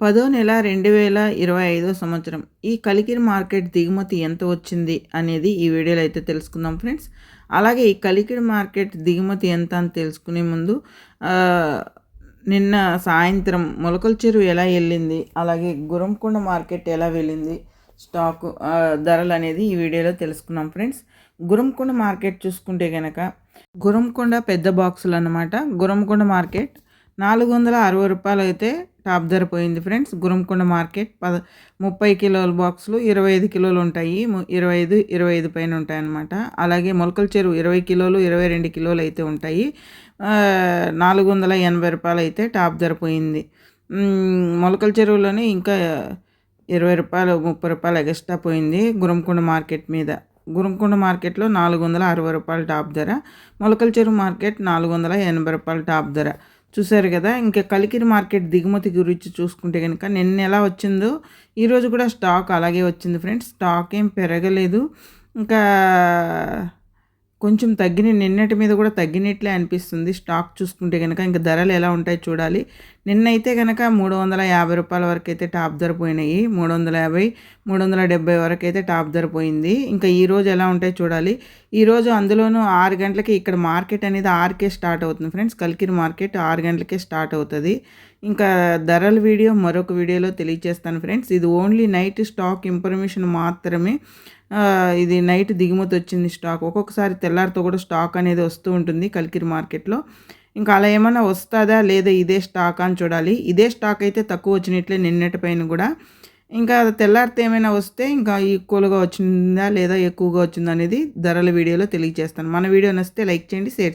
పదో నెల రెండు వేల ఇరవై ఐదో సంవత్సరం. ఈ కలికిరి మార్కెట్ దిగుమతి ఎంత వచ్చింది అనేది ఈ వీడియోలో అయితే తెలుసుకుందాం ఫ్రెండ్స్. అలాగే ఈ కలికిరి మార్కెట్ దిగుమతి ఎంత అని తెలుసుకునే ముందు నిన్న సాయంత్రం మొలకల చెరువు ఎలా వెళ్ళింది అలాగే గురంకొండ మార్కెట్ ఎలా వెళ్ళింది స్టాక్ ధరలు అనేది ఈ వీడియోలో తెలుసుకున్నాం ఫ్రెండ్స్. గురంకొండ మార్కెట్ చూసుకుంటే కనుక గురంకొండ పెద్ద బాక్సులు అన్నమాట. గురంకొండ మార్కెట్ నాలుగు వందల అరవై రూపాయలు అయితే టాప్ ధర పోయింది ఫ్రెండ్స్. గురంకొండ మార్కెట్ పద ముప్పై కిలోల బాక్సులు ఇరవై ఐదు కిలోలు ఉంటాయి. ఇరవై ఐదు ఇరవై ఐదు పైన ఉంటాయన్నమాట. అలాగే మొలకల చెరువు ఇరవై కిలోలు ఇరవై రెండు కిలోలు అయితే ఉంటాయి. నాలుగు వందల ఎనభై రూపాయలు అయితే టాప్ ధర పోయింది. మొలకల చెరువులోనే ఇంకా ఇరవై రూపాయలు ముప్పై రూపాయలు ఎగస్ట్రా పోయింది గురంకొండ మార్కెట్ మీద. గురంకొండ మార్కెట్లో నాలుగు వందల అరవై రూపాయలు టాప్ ధర. మొలకల చెరువు మార్కెట్ నాలుగు వందల ఎనభై రూపాయలు టాప్ ధర. చూసారు కదా ఇంకా కలికిరి మార్కెట్ దిగుమతి గురించి చూసుకుంటే కనుక నిన్న ఎలా వచ్చిందో ఈరోజు కూడా స్టాక్ అలాగే వచ్చింది ఫ్రెండ్స్ స్టాక్ ఏం పెరగలేదు. ఇంకా కొంచెం తగ్గిన నిన్నటి మీద కూడా తగ్గినట్లే అనిపిస్తుంది. స్టాక్ చూసుకుంటే కనుక ఇంకా ధరలు ఎలా ఉంటాయి చూడాలి. నిన్నైతే కనుక మూడు వందల యాభై రూపాయల వరకు అయితే టాప్ ధర పోయినాయి. మూడు వందల యాభై మూడు వందల డెబ్బై వరకు అయితే టాప్ ధర పోయింది. ఇంకా ఈ రోజు ఎలా ఉంటాయో చూడాలి. ఈరోజు అందులోనూ ఆరు గంటలకి ఇక్కడ మార్కెట్ అనేది ఆరుకే స్టార్ట్ అవుతుంది. ఫ్రెండ్స్ కల్కిరి మార్కెట్ ఆరు గంటలకే స్టార్ట్ అవుతుంది. ఇంకా ధరల వీడియో మరొక వీడియోలో తెలియజేస్తాను ఫ్రెండ్స్. ఇది ఓన్లీ నైట్ స్టాక్ ఇన్ఫర్మేషన్ మాత్రమే. ఇది నైట్ దిగుమతి వచ్చింది స్టాక్. ఒక్కొక్కసారి తెల్లారితో కూడా స్టాక్ అనేది వస్తూ ఉంటుంది కలికిరి మార్కెట్లో. ఇంకా అలా ఏమైనా వస్తుందా లేదా ఇదే స్టాక్ అని చూడాలి. ఇదే స్టాక్ అయితే తక్కువ వచ్చినట్లే నిన్నటి పైన కూడా. ఇంకా తెల్లారితే ఏమైనా వస్తే ఇంకా ఈక్వల్గా వచ్చిందా లేదా ఎక్కువగా వచ్చిందా అనేది ధరల వీడియోలో తెలియజేస్తాను. మన వీడియో నచ్చితే లైక్ చేయండి షేర్